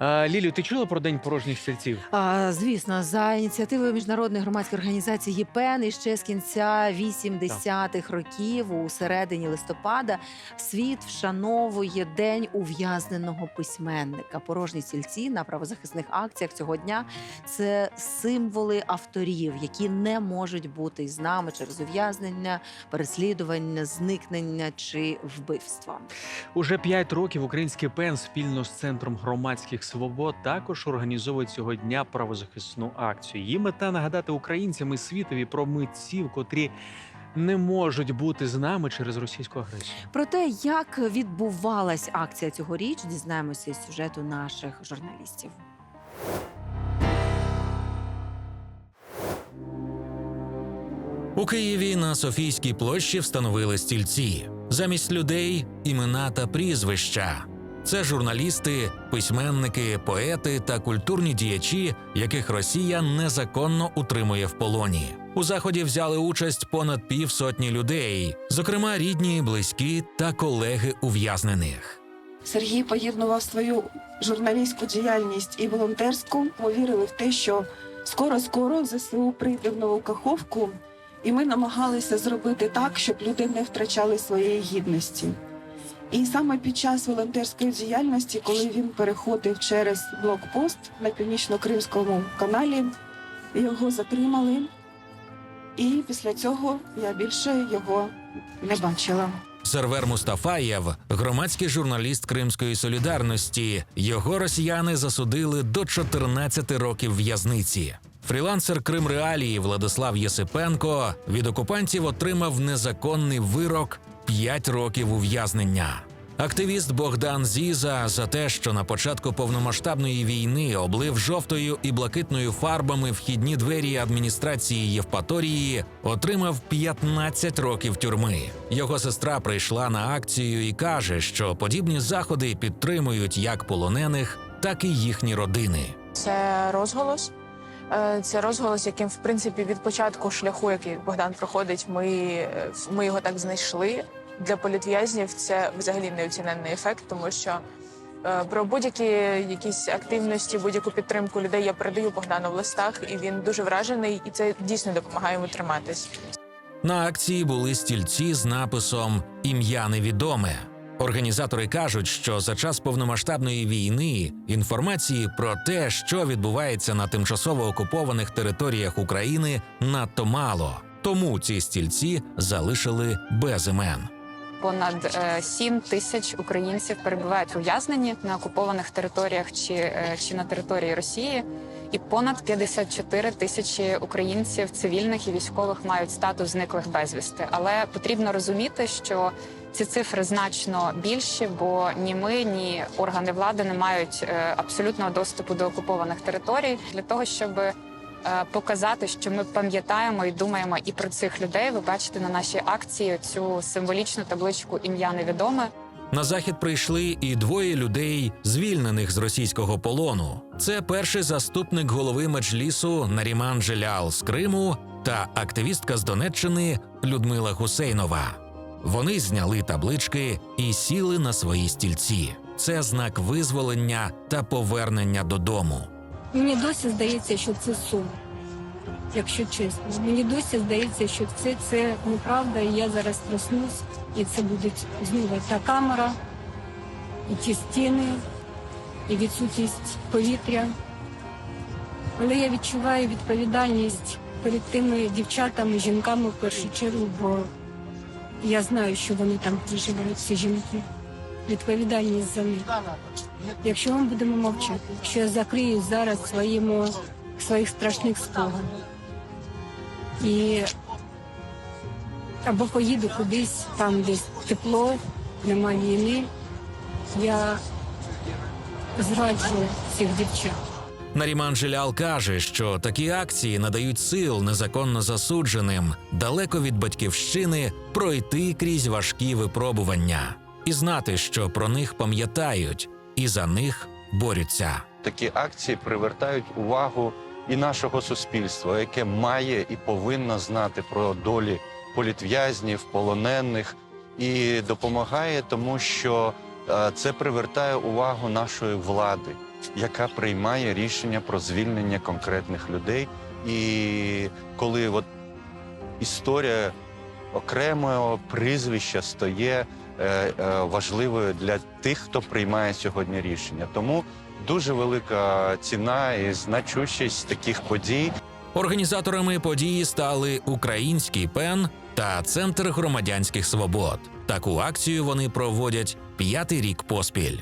Лілю, ти чула про день порожніх стільців? А, звісно, за ініціативою міжнародної громадської організації ЄПЕН і ще з кінця 80-х років, у середині листопада, світ вшановує день ув'язненого письменника. Порожні стільці на правозахисних акціях цього дня це символи авторів, які не можуть бути з нами через ув'язнення, переслідування, зникнення чи вбивство. Уже п'ять років український ПЕН спільно з центром громадських свобод також організовує цього дня правозахисну акцію. Її мета нагадати українцям і світові про митців, котрі не можуть бути з нами через російську агресію. Про те, як відбувалась акція цьогоріч, дізнаємося із сюжету наших журналістів. У Києві на Софійській площі встановили стільці. Замість людей імена та прізвища. Це журналісти, письменники, поети та культурні діячі, яких Росія незаконно утримує в полоні. У заході взяли участь понад півсотні людей, зокрема рідні, близькі та колеги ув'язнених. Сергій поєднував свою журналістську діяльність і волонтерську. Ми вірили в те, що скоро-скоро ЗСУ прийде в нову Каховку, і ми намагалися зробити так, щоб люди не втрачали своєї гідності. І саме під час волонтерської діяльності, коли він переходив через блокпост на північно-кримському каналі, його затримали. І після цього я більше його не бачила. Сервер Мустафаєв, громадський журналіст Кримської солідарності. Його росіяни засудили до 14 років в'язниці. Фрілансер Крим Реалії Владислав Єсипенко від окупантів отримав незаконний вирок 5 років ув'язнення. Активіст Богдан Зіза за те, що на початку повномасштабної війни облив жовтою і блакитною фарбами вхідні двері адміністрації Євпаторії, отримав 15 років тюрми. Його сестра прийшла на акцію і каже, що подібні заходи підтримують як полонених, так і їхні родини. Це розголос. Е, Це розголос, яким в принципі від початку шляху, який Богдан проходить, ми, е, ми його так знайшли. Для політв'язнів це взагалі неоціненний ефект, тому що е, про будь-які якісь активності, будь-яку підтримку людей я передаю Богдану в листах, і він дуже вражений, і це дійсно допомагає йому триматись. На акції були стільці з написом Ім'я невідоме. Організатори кажуть, що за час повномасштабної війни інформації про те, що відбувається на тимчасово окупованих територіях України, надто мало. Тому ці стільці залишили без імен. Понад е, 7 тисяч українців перебувають ув'язнені на окупованих територіях чи, е, чи на території Росії, і понад 54 тисячі українців цивільних і військових мають статус зниклих безвісти. Але потрібно розуміти, що ці цифри значно більші, бо ні ми, ні органи влади не мають е, абсолютного доступу до окупованих територій для того, щоб е, показати, що ми пам'ятаємо і думаємо і про цих людей. Ви бачите на нашій акції цю символічну табличку ім'я невідоме. На захід прийшли і двоє людей, звільнених з російського полону. Це перший заступник голови меджлісу Наріман Желял з Криму та активістка з Донеччини Людмила Гусейнова. Вони зняли таблички і сіли на свої стільці. Це знак визволення та повернення додому. Мені досі здається, що це сум. Якщо чесно, мені досі здається, що це, це неправда, і я зараз проснусь, і це буде знову та камера, і ті стіни, і відсутність повітря. Але я відчуваю відповідальність перед тими дівчатами, жінками в першу чергу, бо я знаю, що вони там проживають, ці жінки. Відповідальність за них. Якщо ми будемо мовчати, якщо я закрию зараз своїми, своїх страшних спогадів і або поїду кудись, там десь тепло, нема війни, я зраджу цих дівчат. Наріман Желял каже, що такі акції надають сил незаконно засудженим далеко від батьківщини пройти крізь важкі випробування і знати, що про них пам'ятають і за них борються. такі акції привертають увагу і нашого суспільства, яке має і повинно знати про долі політв'язнів, полонених, і допомагає, тому що е, це привертає увагу нашої влади, яка приймає рішення про звільнення конкретних людей. І коли от історія окремого прізвища стає важливою для тих, хто приймає сьогодні рішення. Тому дуже велика ціна і значущість таких подій. Організаторами події стали Український пен та Центр громадянських свобод. Таку акцію вони проводять п'ятий рік поспіль.